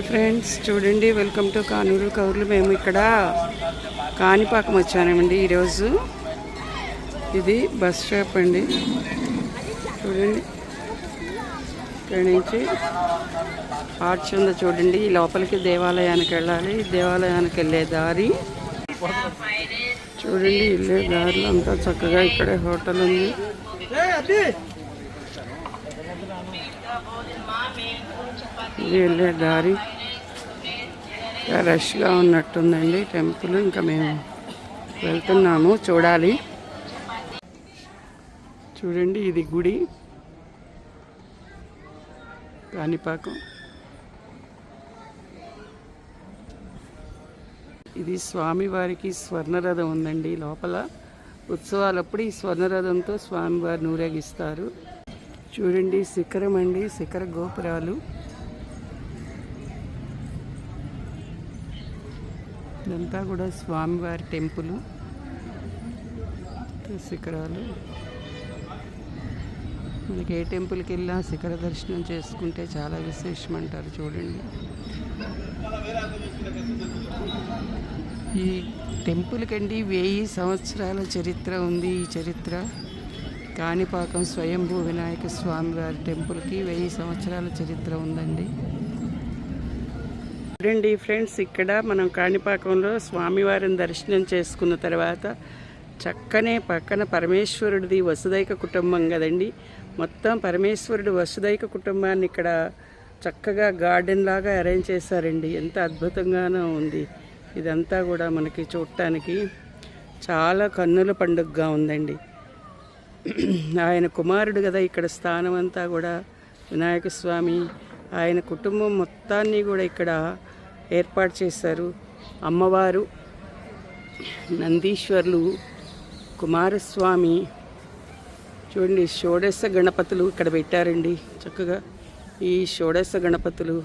Hi friends చూడండి welcome to Kanuru కౌర్లు. మేము ఇక్కడ కాణిపాకం వచ్చామండి ఈరోజు. ఇది బస్ స్టాప్ అండి. చూడండి ఇక్కడ నుంచి ఆర్చ్ ఉందో చూడండి ఈ లోపలికి దేవాలయానికి వెళ్ళాలి. దేవాలయానికి వెళ్ళే దారి. చూడండి వెళ్ళే దారిలో అంతా చక్కగా ఇక్కడే హోటల్ ఉంది. ఇది వెళ్ళే దారి. రష్గా ఉన్నట్టుందండి టెంపుల్. ఇంకా మేము వెళ్తున్నాము చూడాలి. చూడండి ఇది గుడి. కాణిపాకం. ఇది స్వామివారికి స్వర్ణరథం ఉందండి లోపల. ఉత్సవాలప్పుడు ఈ స్వర్ణరథంతో స్వామివారిని ఊరేగిస్తారు. చూడండి శిఖరం అండి శిఖర గోపురాలు. ఇదంతా కూడా స్వామివారి టెంపుల్. శిఖరాలు. మనకి ఏ టెంపుల్కి వెళ్ళినా శిఖర దర్శనం చేసుకుంటే చాలా విశేషం అంటారు చూడండి. ఈ టెంపుల్కండి వెయ్యి సంవత్సరాల చరిత్ర ఉంది ఈ చరిత్ర. కాణిపాకం స్వయంభూ వినాయక స్వామివారి టెంపుల్కి వెయ్యి సంవత్సరాల చరిత్ర ఉందండి. చూడండి ఫ్రెండ్స్ ఇక్కడ మనం కాణిపాకంలో స్వామివారిని దర్శనం చేసుకున్న తర్వాత చక్కనే పక్కన పరమేశ్వరుడిది వసుదైక కుటుంబం కదండి. మొత్తం పరమేశ్వరుడు వసుదైక కుటుంబాన్ని ఇక్కడ చక్కగా గార్డెన్ లాగా అరేంజ్ చేశారండి. ఎంత అద్భుతంగానో ఉంది. ఇదంతా కూడా మనకి చూడటానికి చాలా కన్నుల పండుగగా ఉందండి. ఆయన కుమారుడు కదా ఇక్కడ స్థానం అంతా కూడా వినాయక స్వామి. ఆయన కుటుంబం మొత్తాన్ని కూడా ఇక్కడ ఏర్పాటు చేశారు. అమ్మవారు నందీశ్వర్లు కుమారస్వామి చూడండి షోడశ గణపతులు ఇక్కడ పెట్టారండి చక్కగా. ఈ షోడశ గణపతులు.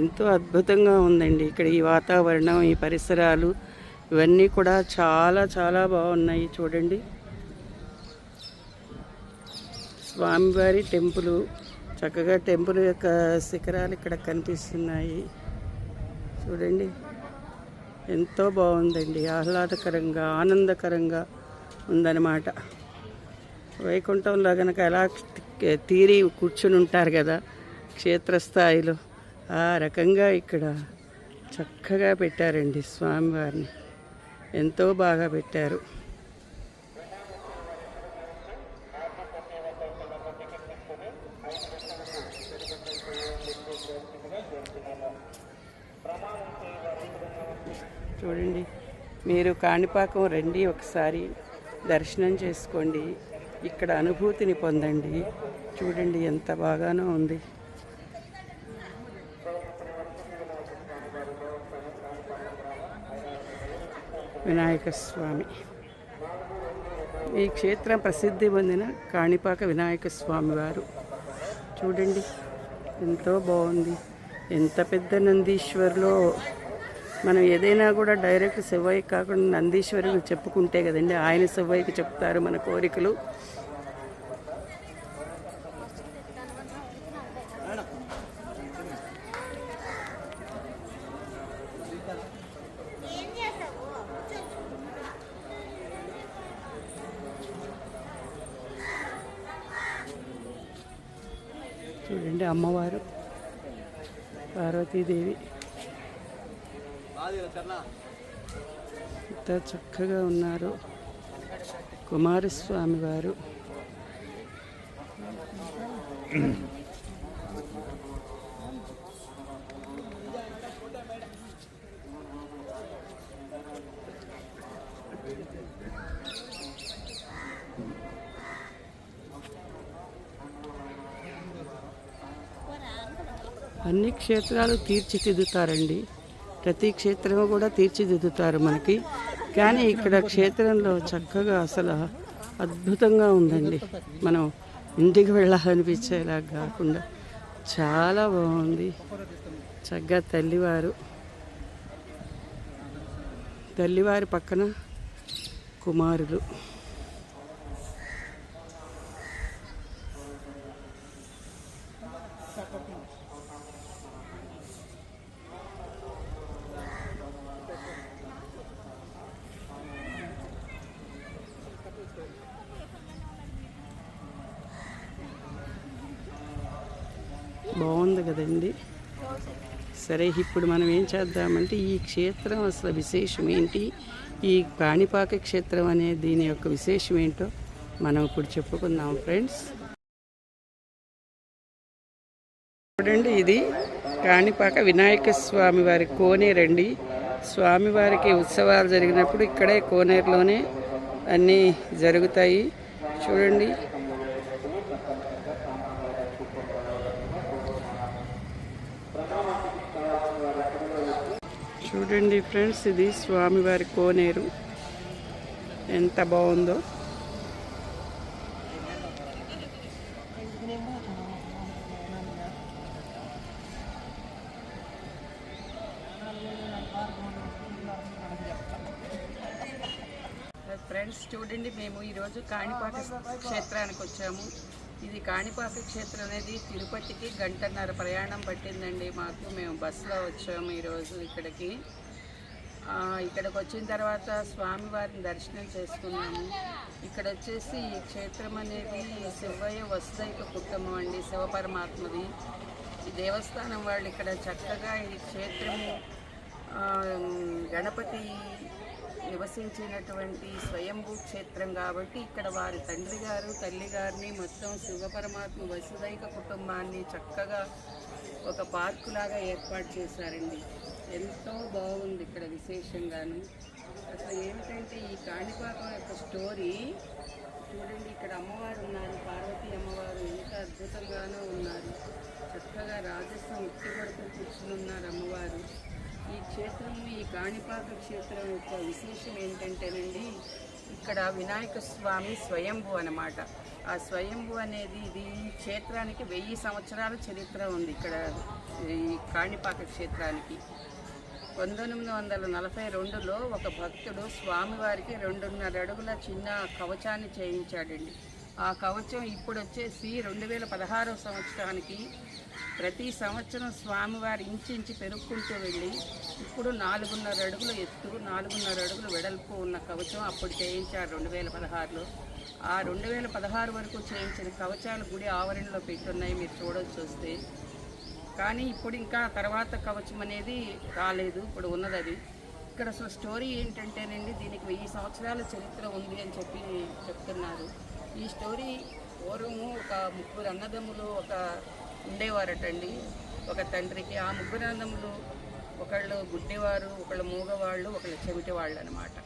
ఎంతో అద్భుతంగా ఉందండి ఇక్కడ ఈ వాతావరణం ఈ పరిసరాలు. ఇవన్నీ కూడా చాలా చాలా బాగున్నాయి చూడండి. స్వామివారి టెంపుల్ చక్కగా టెంపుల్ యొక్క శిఖరాలు ఇక్కడ కనిపిస్తున్నాయి. చూడండి ఎంతో బాగుందండి. ఆహ్లాదకరంగా ఆనందకరంగా ఉందన్నమాట. వైకుంఠంలో కనుక ఎలా తీరి కూర్చుని ఉంటారు కదా క్షేత్రస్థాయిలో ఆ రకంగా ఇక్కడ చక్కగా పెట్టారండి స్వామివారిని. ఎంతో బాగా పెట్టారు. చూడండి. మీరు కాణిపాకం రండి ఒకసారి దర్శనం చేసుకోండి. ఇక్కడ అనుభూతిని పొందండి. చూడండి ఎంత బాగానో ఉంది. వినాయక స్వామి. ఈ క్షేత్రం ప్రసిద్ధి పొందిన కాణిపాక వినాయక స్వామి వారు. చూడండి ఎంతో బాగుంది. ఎంత పెద్ద నందీశ్వర్లో మనం ఏదైనా కూడా డైరెక్ట్ శివయ్య కాకుండా నందీశ్వరుడు చెప్పుకుంటే కదండి ఆయన శివయ్యకి చెప్తారు మన కోరికలు. చూడండి అమ్మవారు పార్వతీదేవి. ఎంత చక్కగా ఉన్నారు. కుమారస్వామి వారు. అన్ని క్షేత్రాలు తీర్చిదిద్దుతారండి. ప్రతి క్షేత్రం కూడా తీర్చిదిద్దుతారు మనకి. కానీ ఇక్కడ క్షేత్రంలో చక్కగా అసలు అద్భుతంగా ఉందండి. మనం ఇంటికి వెళ్ళాలనిపించేలా కాకుండా చాలా బాగుంది. చక్కగా తల్లివారు. తల్లివారి పక్కన కుమారులు. బాగుంది కదండి. సరే ఇప్పుడు మనం ఏం చేద్దామంటే ఈ క్షేత్రం అసలు విశేషం ఏంటి? ఈ కాణిపాక క్షేత్రం అనే దీని యొక్క విశేషం ఏంటో మనం ఇప్పుడు చెప్పుకుందాం ఫ్రెండ్స్. చూడండి ఇది కాణిపాక వినాయక స్వామి వారి కోనేరండి స్వామివారికి ఉత్సవాలు జరిగినప్పుడు ఇక్కడే కోనేరులోనే అన్నీ జరుగుతాయి. చూడండి చూడండి ఫ్రెండ్స్ ఇది స్వామివారి కోనేరు. ఎంత బాగుందో. ఫ్రెండ్స్ చూడండి మేము ఈరోజు కాణిపాక క్షేత్రానికి వచ్చాము. ఇది కాణిపాక క్షేత్రం అనేది తిరుపతికి గంటన్నర ప్రయాణం పట్టిందండి మాకు. మేము బస్సులో వచ్చాము ఈరోజు ఇక్కడికి. ఇక్కడికి వచ్చిన తర్వాత స్వామివారిని దర్శనం చేసుకున్నాము. ఇక్కడ వచ్చేసి ఈ క్షేత్రం అనేది శివయ్య వసుదైక కుటుంబం అండి శివపరమాత్మది ఈ దేవస్థానం వాళ్ళు ఇక్కడ చక్కగా ఈ క్షేత్రము గణపతి నివసించినటువంటి స్వయంభూ క్షేత్రం కాబట్టి ఇక్కడ వారి తండ్రి గారు తల్లి గారిని మొత్తం శివపరమాత్మ వసుదైక కుటుంబాన్ని చక్కగా ఒక పార్కు లాగా ఏర్పాటు చేశారండి. ఎంతో బాగుంది ఇక్కడ విశేషంగాను. అసలు ఏమిటంటే ఈ కాణిపాకం యొక్క స్టోరీ చూడండి ఇక్కడ అమ్మవారు ఉన్నారు పార్వతీ అమ్మవారు ఎంత అద్భుతంగానో ఉన్నారు. చక్కగా రాజస్థాన్ ఉట్టిపడుతూ కూర్చుని ఉన్నారు అమ్మవారు. ఈ క్షేత్రము ఈ కాణిపాక క్షేత్రం యొక్క విశేషం ఏంటంటేనండి ఇక్కడ వినాయక స్వామి స్వయంభు అనమాట ఆ స్వయంభు అనేది ఇది ఈ క్షేత్రానికి వెయ్యి సంవత్సరాల చరిత్ర ఉంది ఇక్కడ ఈ కాణిపాక క్షేత్రానికి. పంతొమ్మిది వందల నలభై రెండులో ఒక భక్తుడు స్వామివారికి రెండున్నర అడుగుల చిన్న కవచాన్ని చేయించాడండి. ఆ కవచం ఇప్పుడు వచ్చేసి రెండు వేల పదహారో సంవత్సరానికి ప్రతి సంవత్సరం స్వామివారి ఇంచించి పెరుక్కుంటూ వెళ్ళి ఇప్పుడు నాలుగున్నర అడుగులు ఎత్తు నాలుగున్నర అడుగులు వెడల్పు ఉన్న కవచం అప్పుడు చేయించారు రెండు వేల పదహారులో. ఆ రెండు వేల పదహారు వరకు చేయించిన కవచాలు గుడి ఆవరణలో పెట్టున్నాయి మీరు చూడొచ్చు వస్తే కానీ ఇప్పుడు ఇంకా తర్వాత కవచం అనేది రాలేదు ఇప్పుడు ఉన్నది అది. ఇక్కడ అసలు స్టోరీ ఏంటంటేనండి దీనికి వెయ్యి సంవత్సరాల చరిత్ర ఉంది అని చెప్పి చెప్తున్నారు. ఈ స్టోరీ పూర్వము ఒక ముగ్గురు అన్నదమ్ములు ఒక ఉండేవారటండి. ఒక తండ్రికి ఆ ముగ్గురు అన్నదమ్ములు ఒకళ్ళు గుడ్డివారు ఒకళ్ళు మూగవాళ్ళు ఒకళ్ళు చెవిటి వాళ్ళు అనమాట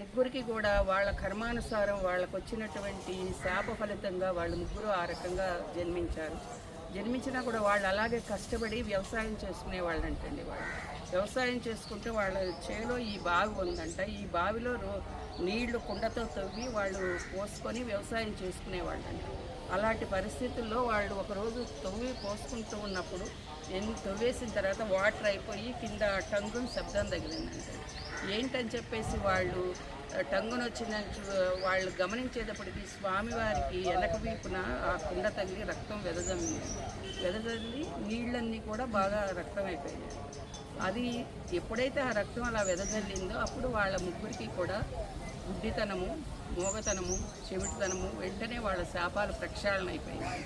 ముగ్గురికి కూడా వాళ్ళ కర్మానుసారం వాళ్ళకు వచ్చినటువంటి శాప ఫలితంగా వాళ్ళు ముగ్గురు ఆ రకంగా జన్మించారు. జన్మించినా కూడా వాళ్ళు అలాగే కష్టపడి వ్యవసాయం చేసుకునే వాళ్ళు అంటండి వాళ్ళు. వ్యవసాయం చేసుకుంటే వాళ్ళ చేలో ఈ బావి ఉందంట. ఈ బావిలో రో నీళ్ళు కుండతో తవ్వి వాళ్ళు పోసుకొని వ్యవసాయం చేసుకునేవాళ్ళంట అలాంటి పరిస్థితుల్లో వాళ్ళు ఒకరోజు తవ్వి పోసుకుంటూ ఉన్నప్పుడు ఎన్ని తవ్వేసిన తర్వాత వాటర్ అయిపోయి కింద టంగున్ శబ్దం తగిలిందంటే ఏంటని చెప్పేసి వాళ్ళు టంగున వచ్చిన వాళ్ళు గమనించేటప్పటికి స్వామివారికి వెనక వీపున ఆ కుండ తగిలి రక్తం వెదజల్లింది. వెదజల్లి నీళ్ళన్నీ కూడా బాగా రక్తం అయిపోయింది అది ఎప్పుడైతే ఆ రక్తం అలా వెదజల్లిందో అప్పుడు వాళ్ళ ముగ్గురికి కూడా గుడ్డితనము మోగతనము చెవిటితనము వెంటనే వాళ్ళ శాపాలు ప్రక్షాళన అయిపోయింది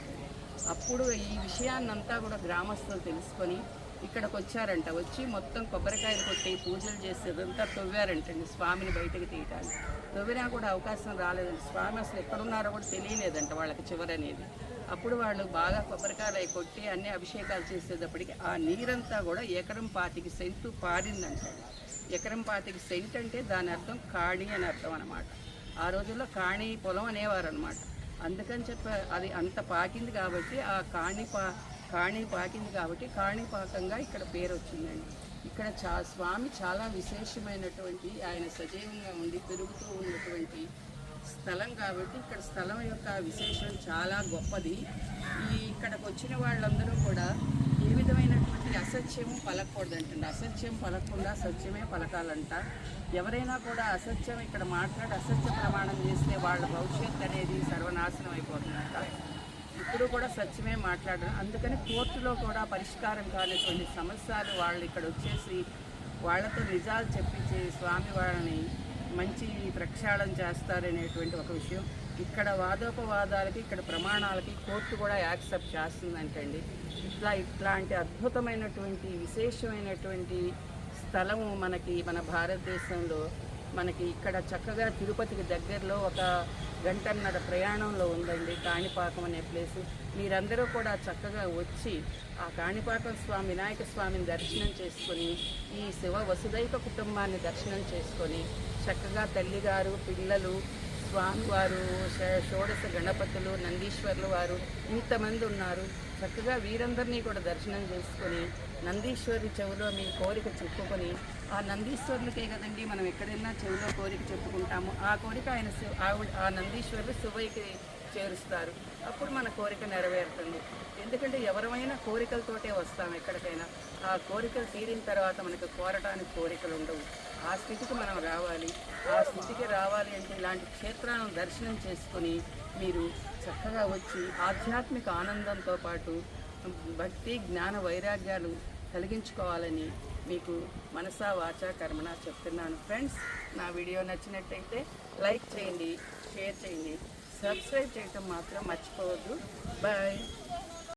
అప్పుడు ఈ విషయాన్నంతా కూడా గ్రామస్తులు తెలుసుకొని ఇక్కడికి వచ్చారంట వచ్చి మొత్తం కొబ్బరికాయలు కొట్టి పూజలు చేసేదంతా తవ్వారంటండి స్వామిని బయటకు తీయటానికి. తవ్వినా కూడా అవకాశం రాలేదండి. స్వామి అసలు ఎక్కడున్నారో కూడా తెలియలేదంట వాళ్ళకి చివరనేది. అప్పుడు వాళ్ళు బాగా కొబ్బరికాయలు కొట్టి అన్ని అభిషేకాలు చేసేటప్పటికి ఆ నీరంతా కూడా ఎకరం పాతికి సెంటు పారిందంట. ఎకరం పాతికి సెంట్ అంటే దాని అర్థం కాణి అని అర్థం అనమాట ఆ రోజుల్లో కాణి పొలం అనేవారు అనమాట అందుకని చెప్ప అది అంత పాకింది కాబట్టి ఆ కాణి పా కాణి పాకింది కాబట్టి కాణిపాకంగా ఇక్కడ పేరు వచ్చిందండి ఇక్కడ చా స్వామి చాలా విశేషమైనటువంటి ఆయన సజీవంగా ఉండి పెరుగుతూ ఉన్నటువంటి స్థలం కాబట్టి ఇక్కడ స్థలం యొక్క విశేషం చాలా గొప్పది. ఈ ఇక్కడికి వచ్చిన వాళ్ళందరూ కూడా ఏ విధమైనటువంటి అసత్యము పలకూడదంటండి అసత్యం పలకకుండా సత్యమే పలకాలంట. ఎవరైనా కూడా అసత్యం ఇక్కడ మాట్లాడి అసత్య ప్రమాణం చేస్తే వాళ్ళ భవిష్యత్తు అనేది సర్వనాశనం అయిపోతుందంట. ఇప్పుడు కూడా సత్యమే మాట్లాడరు. అందుకని కోర్టులో కూడా పరిష్కారం కానటువంటి సమస్యలు వాళ్ళు ఇక్కడ వచ్చేసి వాళ్ళతో నిజాలు చెప్పించి స్వామి వాళ్ళని మంచి ప్రక్షాళన చేస్తారనేటువంటి ఒక విషయం. ఇక్కడ వాదోపవాదాలకి ఇక్కడ ప్రమాణాలకి కోర్టు కూడా యాక్సెప్ట్ చేస్తుందంటండి. ఇట్లా ఇట్లాంటి అద్భుతమైనటువంటి విశేషమైనటువంటి స్థలము మనకి మన భారతదేశంలో మనకి ఇక్కడ చక్కగా తిరుపతికి దగ్గరలో ఒక గంటన్నర ప్రయాణంలో ఉందండి కాణిపాకం అనే ప్లేసు. మీరందరూ కూడా చక్కగా వచ్చి ఆ కాణిపాకం స్వామి వినాయక స్వామిని దర్శనం చేసుకొని ఈ శివ వసుదైక కుటుంబాన్ని దర్శనం చేసుకొని చక్కగా తల్లిగారు పిల్లలు స్వామివారు షోడశ గణపతులు నందీశ్వర్లు వారు ఇంతమంది ఉన్నారు. చక్కగా వీరందరినీ కూడా దర్శనం చేసుకొని నందీశ్వరి చెవిలో మీ కోరిక చెప్పుకొని ఆ నందీశ్వరులకే కదండి మనం ఎక్కడైనా చెవిలో కోరిక చెప్పుకుంటాము ఆ కోరిక ఆయన ఆవిడ ఆ నందీశ్వరులు శివయ్యకి చేరుస్తారు. అప్పుడు మన కోరిక నెరవేరుతుంది. ఎందుకంటే ఎవరమైనా కోరికలతోటే వస్తాం ఎక్కడికైనా. ఆ కోరికలు తీరిన తర్వాత మనకు కోరటానికి కోరికలు ఉండవు. ఆ స్థితికి మనం రావాలి. ఆ స్థితికి రావాలి అంటే ఇలాంటి క్షేత్రాలను దర్శనం చేసుకొని మీరు చక్కగా వచ్చి ఆధ్యాత్మిక ఆనందంతో పాటు భక్తి జ్ఞాన వైరాగ్యాలు కలిగించుకోవాలని మీకు మనసా వాచా కర్మణ చెప్తున్నాను. ఫ్రెండ్స్ నా వీడియో నచ్చినట్టయితే లైక్ చేయండి షేర్ చేయండి. సబ్స్క్రైబ్ చేయటం మాత్రం మర్చిపోవద్దు. బాయ్.